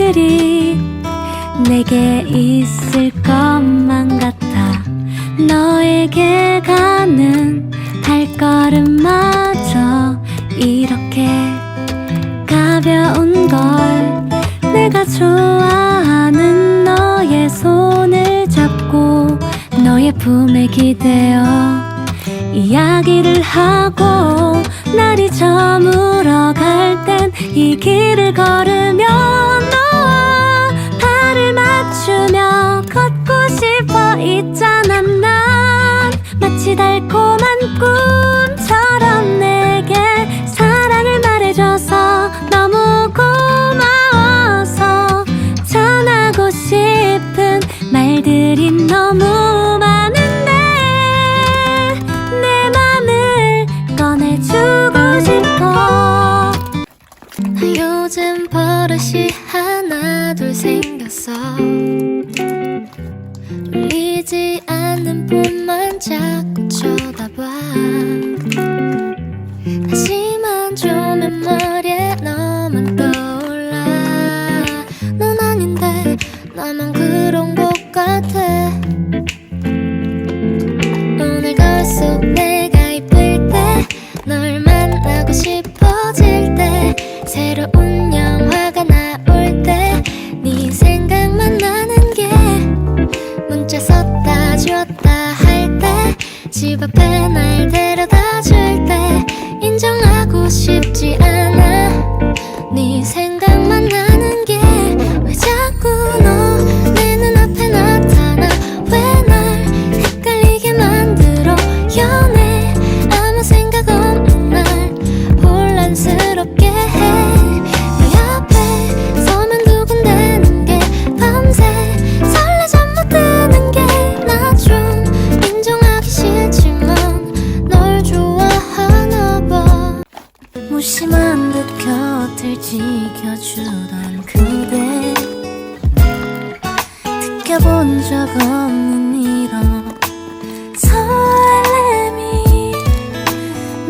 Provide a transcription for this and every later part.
말들이 내게 있을 것만 같아. 너에게 가는 발걸음마저 이렇게 가벼운 걸 내가 좋아하는 너의 손을 잡고 너의 품에 기대어 이야기를 하고 날이 저물어 갈 땐 이 길을 걸으며 맞추며 걷고 싶어 있잖아 난. 마치 달콤한 꿈처럼 내게 사랑을 말해줘서 너무 고마워서 전하고 싶은 말들이 너무 많은데 내 맘을 꺼내주고 싶어. 나 요즘 버릇이 울리지 않는 폰만 자 집 앞에 날 데려다 줄 때 인정하고 싶지 않아 무심한 듯 곁을 지켜주던 그대. 느껴본 적 없는 이런 설렘이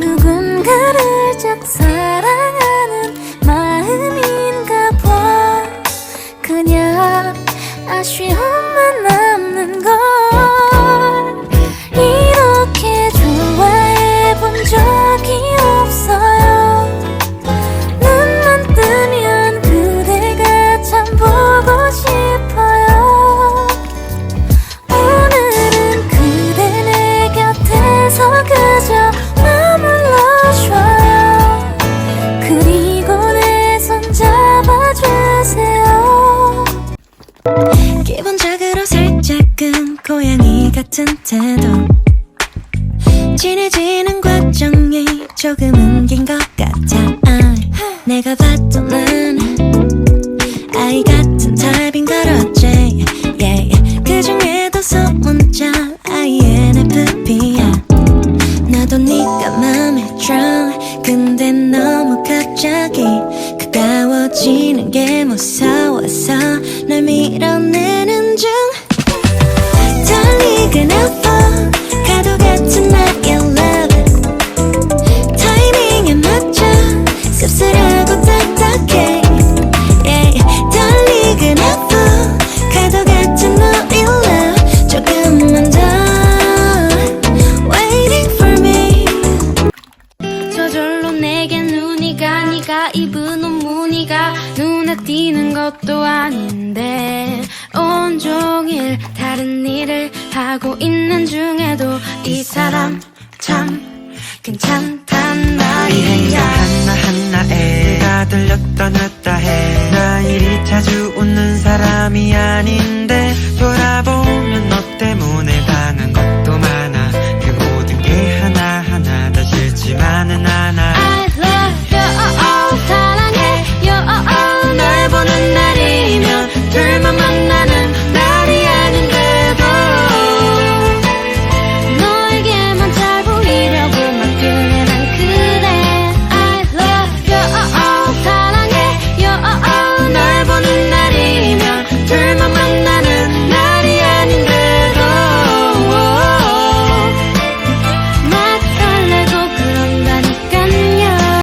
누군가를 짝 사랑하는 마음인가 봐. 그냥 아쉬움만 남 고양이 같은 태도. 친해지는 과정이 조금은 긴 것 같아. 아, 내가 봤던 난 아이 같은 타입인 걸 어째. Yeah. 그 중에도 소문자 INFP야. 나도 네가 맘에 들어. 근데 너무 갑자기 가까워지는 게 무서워 무늬가 눈에 띄는 것도 아닌데 온종일 다른 일을 하고 있는 중에도 이 사람 참 괜찮단 말이야. 하나하나에 다 들렸다 놨다 해나 이리 자주 웃는 사람이 아닌데